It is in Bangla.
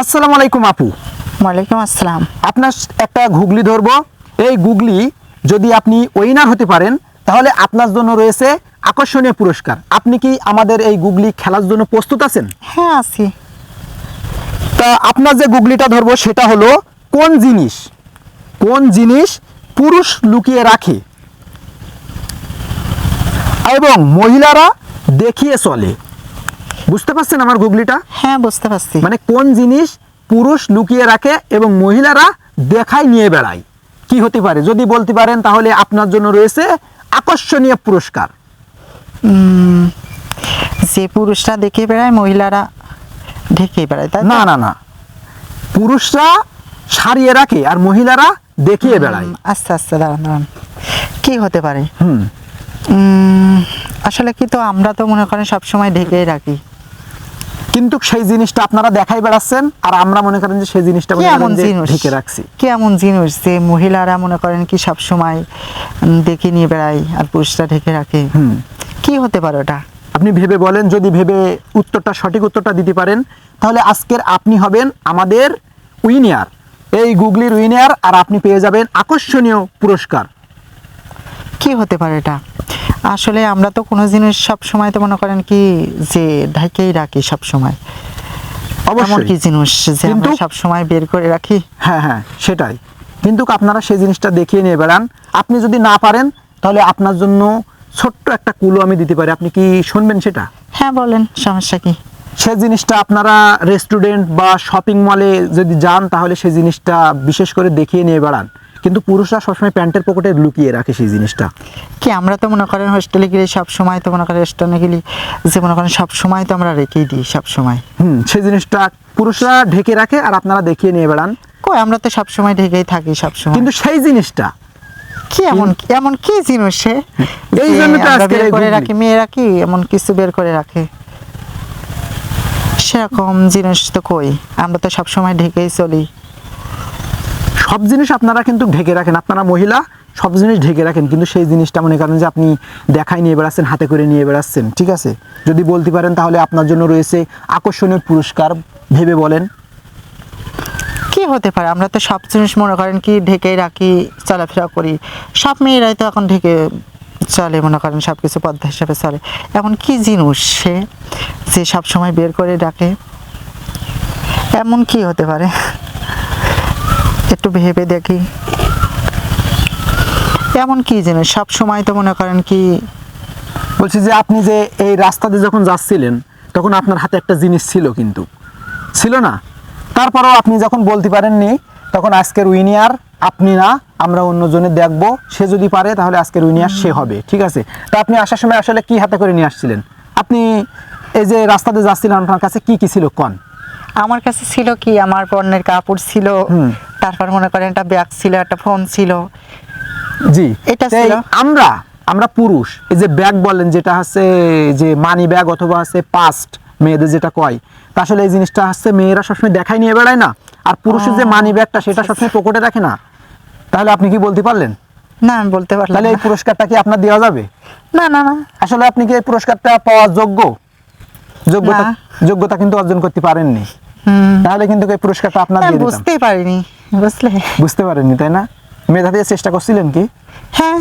আসসালামু আলাইকুম আপু। ওয়ালাইকুম আসসালাম। আপনার একটা গুগলি ধরবো। এই গুগলি যদি আপনি উইনার হতে পারেন তাহলে আপনার জন্য রয়েছে আকর্ষণীয় পুরস্কার। আপনি কি আমাদের এই গুগলি খেলার জন্য প্রস্তুত আছেন? হ্যাঁ আছি। তা আপনার যে গুগলিটা ধরবো সেটা হলো কোন জিনিস কোন জিনিস পুরুষ লুকিয়ে রাখে এবং মহিলারা দেখিয়ে চলে? বুঝতে পারছেন আমার গুগলিটা? হ্যাঁ বুঝতে পারছি। মানে কোন জিনিস পুরুষ লুকিয়ে রাখে এবং মহিলারা দেখায় নিয়ে বেড়ায়? কি হতে পারে? যদি বলতে পারেন তাহলে আপনার জন্য রয়েছে আকর্ষণীয় পুরস্কার। যে পুরুষরা দেখে বেড়ায় মহিলারা ঢেকে বেড়ায় তাই না না না। পুরুষরা সারিয়ে রাখে আর মহিলারা দেখিয়ে বেড়ায়। আস্তে আস্তে দাঁড়ান দাঁড়ান। কি হতে পারে? হুম। আসলে কি তো আমরা তো মনে করেন সবসময় ঢেকেই রাখি। কিন্তু সেই জিনিসটা আপনারা দেখাই বেড়াচ্ছেন আর আমরা মনে করেন যে সেই জিনিসটা কি মনে এমন করেন যে জিনিস? ঢেকে রাখছি। কি এমন জিনিস? যে মহিলারা মনে করেন কি সবসময় উম, দেখে নিয়ে বেড়ায় আর পুরুষরা ঢেকে রাখে। কি হতে পারে ওটা? আপনি ভেবে বলেন যদি ভেবে উত্তরটা সঠিক উত্তরটা দিতে পারেন তাহলে আজকের আপনি হবেন আমাদের উইনিয়ার। এই গুগলির উইনিয়ার আর আপনি পেয়ে যাবেন আকর্ষণীয় পুরস্কার। কি হতে পারে এটা? আসলে আমরা তো কোনো জিনিস সব সময় তো মনে করেন কি যে ঢাকেই রাখি সব সময়। এমন অবশ্যই। কি জিনিস যে আমরা সব সময় বের করে রাখি? হ্যাঁ হ্যাঁ সেটাই। কিন্তু আপনারা সেই জিনিসটা দেখিয়ে নিয়ে বেড়ান। আপনি যদি না পারেন তাহলে আপনার জন্য ছোট্ট একটা কুলো আমি দিতে পারি। আপনি কি শুনবেন সেটা? হ্যাঁ বলেন সমস্যা কি? সে জিনিসটা আপনারা রেস্টুরেন্ট বা শপিং মলে যদি যান তাহলে সেই জিনিসটা বিশেষ করে দেখিয়ে নিয়ে বেড়ান। কিন্তু পুরুষরা সবসময় প্যান্টের পকেটে লুকিয়ে রাখে সেই জিনিসটা। কি আমরা তো মনে করেন হোস্টেলে গেলে সব সময় তো মনে করেন রেস্টুরেন্টে গেলে যে মনে করেন সব সময় তো আমরা রেখেই দিই সব সময় হুম সেই জিনিসটা পুরুষরা ঢেকে রাখে আর আপনারা দেখিয়ে নিয়ে বেড়ান। কই আমরা তো সব সময় ঢেকেই থাকি সব সময় কিন্তু সেই জিনিসটা কি এমন এমন কি জিনিস সে? এই জন্য তো বের করে। রাখি মেয়েরা কি এমন কিছু বের করে রাখে? সেরকম জিনিস তো কই আমরা তো সবসময় ঢেকেই চলি। সব জিনিস আপনারা কিন্তু ঢেকে রাখেন। আপনারা মহিলা, সব জিনিস ঢেকে রাখেন। কিন্তু সেই জিনিসটা মনে করেন যে আপনি দেখায় নিয়ে বেড়াচ্ছেন হাতে করে নিয়ে বেড়াচ্ছেন ঠিক আছে? যদি বলতে পারেন তাহলে আপনার জন্য রয়েছে আকর্ষণীয় পুরস্কার, ভেবে বলেন। কি হতে পারে? আমরা তো সব জিনিস মনে করেন কি ঢেকে রাখি, চলাফেরা করি। সব মেয়েরাই তো এখন ঢেকে চলে, মনে করেন সব কিছু পদ্মা হিসাবে চলে। এমন কি জিনিস সে যে সব সময় বের করে ডাকে এমন কি হতে পারে? একটু ভেবে দেখি। এমন কি জিনিস? সব সময় তো মনে করেন কি বলছি যে আপনি যে এই রাস্তা দিয়ে যখন যাচ্ছিলেন তখন আপনার হাতে একটা জিনিস ছিল কিন্তু। ছিল না? তারপরেও আপনি যখন বলতে পারেননি তখন আজকের উইনিয়ার আপনি না আমরা অন্যজনে দেখব। সে যদি পারে তাহলে আজকের উইনিয়ার সে হবে। ঠিক আছে? তা আপনি আসার সময় আসলে কি হাতে করে নিয়ে আসছিলেন? আপনি এই যে রাস্তাতে যাচ্ছিলেন আপনার কাছে কি কি ছিল? কন? আমার কাছে ছিল কি? আমার পণ্যের কাপড় ছিল। তারপর মনে করেন একটা ব্যাগ ছিল একটা ফোন ছিল। জি এটা ছিল। আমরা আমরা পুরুষ এই যে ব্যাগ বলেন যেটা হচ্ছে যে মানি ব্যাগ অথবা হচ্ছে পাস্ট মেয়েদের যেটা কয় তা আসলে এই জিনিসটা হচ্ছে মেয়েরা সবসময় দেখাই নিয়ে বেড়ায় না আর পুরুষের যে মানি ব্যাগটা সেটা আচ্ছা, সবসময় পকেটে রাখে না। তাহলে আপনি কি বলতে পারলেন? না আমি বলতে পারলাম তাহলে এই পুরস্কারটা কি আপনার দেওয়া যাবে? না না না। আসলে আপনি কি এই পুরস্কারটা পাওয়ার যোগ্য? যোগ্যতা যোগ্যতা কিন্তু অর্জন করতে পারেননি। তাহলে কিন্তু এই পুরস্কারটা আপনার দিয়ে দিতাম। বুঝতেই পারিনি। বুঝলে? বুঝতে পারেননি তাই না? মেধা দিয়ে চেষ্টা করছিলেন কি? হ্যাঁ।